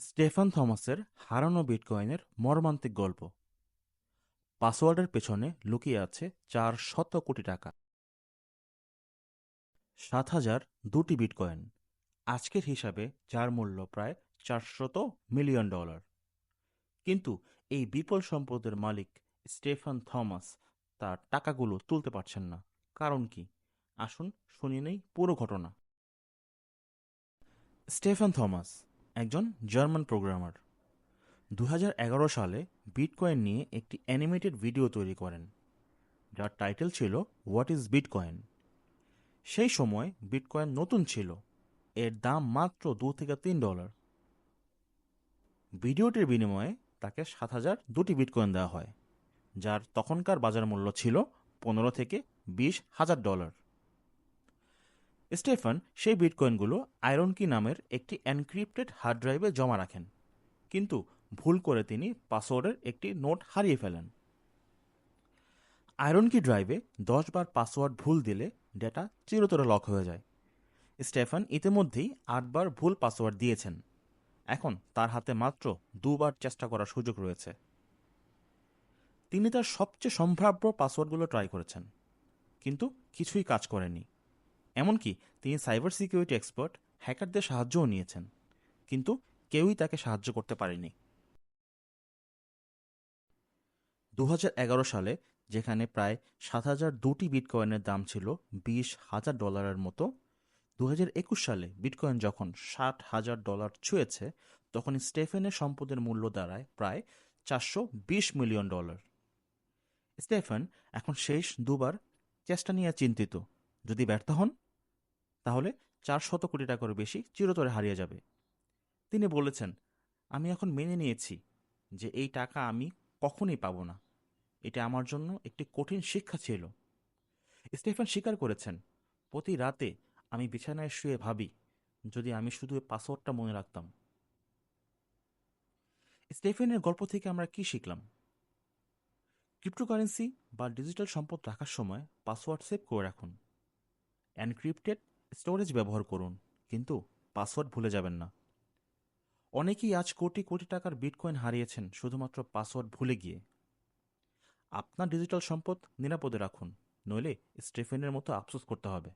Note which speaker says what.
Speaker 1: Stefan থমাসের হারানো বিটকয়েনের মর্মান্তিক গল্প। পাসওয়ার্ডের পেছনে লুকিয়ে আছে চার শত কোটি টাকা। সাত হাজার দুটি বিটকয়েন, আজকের হিসাবে যার মূল্য প্রায় চারশত মিলিয়ন ডলার। কিন্তু এই বিপুল সম্পদের মালিক স্টেফান থমাস তার টাকাগুলো তুলতে পারছেন না। কারণ কি? আসুন শুনি নেই পুরো ঘটনা। স্টেফান থমাস একজন জার্মান প্রোগ্রামার। দু হাজার এগারো সালে বিটকয়েন নিয়ে একটি অ্যানিমেটেড ভিডিও তৈরি করেন। যার টাইটেল ছিল হোয়াট ইজ বিটকয়েন? সেই সময় বিটকয়েন নতুন ছিল। এর দাম মাত্র দু থেকে তিন ডলার। ভিডিওটির বিনিময়ে তাকে সাত হাজার দুটি বিটকয়েন দেওয়া হয়, যার তখনকার বাজার মূল্য ছিল পনেরো থেকে বিশ হাজার ডলার। স্টেফান সেই বিটকয়েনগুলো আয়রন কি নামের একটি এনক্রিপ্টেড হার্ড ড্রাইভে জমা রাখেন, কিন্তু ভুল করে তিনি পাসওয়ার্ডের একটি নোট হারিয়ে ফেলেন। আয়রন কি ড্রাইভে দশ বার পাসওয়ার্ড ভুল দিলে ডেটা চিরতরে লক হয়ে যায়। স্টেফান ইতিমধ্যেই আটবার ভুল পাসওয়ার্ড দিয়েছেন। এখন তার হাতে মাত্র দুবার চেষ্টা করার সুযোগ রয়েছে। তিনি তার সবচেয়ে সম্ভাব্য পাসওয়ার্ডগুলো ট্রাই করেছেন, কিন্তু কিছুই কাজ করেনি। এমনকি তিনি সাইবার সিকিউরিটি এক্সপার্ট হ্যাকারদের সাহায্যও নিয়েছেন। কিন্তু কেউই তাকে সাহায্য করতে পারেনি। দু হাজার এগারো সালে, যেখানে প্রায় সাত হাজার দুটি বিটকয়েনের দাম ছিল বিশ হাজার ডলারের মতো দু হাজার একুশ সালে বিটকয়েন যখন ষাট হাজার ডলার ছুঁয়েছে, তখন স্টেফেনের সম্পদের মূল্য দাঁড়ায় প্রায় চারশো বিশ মিলিয়ন ডলার। স্টেফেন এখন শেষ দুবার চেষ্টা নিয়ে চিন্তিত। যদি ব্যর্থ হন তাহলে চার শত কোটি টাকার বেশি চিরতরে হারিয়ে যাবে। তিনি বলেছেন, আমি এখন মেনে নিয়েছি যে এই টাকা আমি কখনই পাবো না। এটা আমার জন্য একটি কঠিন শিক্ষা ছিল। স্টেফেন স্বীকার করেছেন, প্রতি রাতে আমি বিছানায় শুয়ে ভাবি যদি আমি শুধু পাসওয়ার্ডটা মনে রাখতাম। স্টেফেনের গল্প থেকে আমরা কি শিখলাম? ক্রিপ্টোকারেন্সি বা ডিজিটাল সম্পদ রাখার সময় পাসওয়ার্ড সেভ করে রাখুন। এনক্রিপ্টেড স্টোরেজ ব্যবহার করুন, কিন্তু পাসওয়ার্ড ভুলে যাবেন না। অনেকেই আজ কোটি কোটি টাকার বিটকয়েন হারিয়েছেন, শুধুমাত্র পাসওয়ার্ড ভুলে গিয়ে। আপনার ডিজিটাল সম্পদ নিরাপদে রাখুন, নইলে স্টেফেনের মতো আফসোস করতে হবে।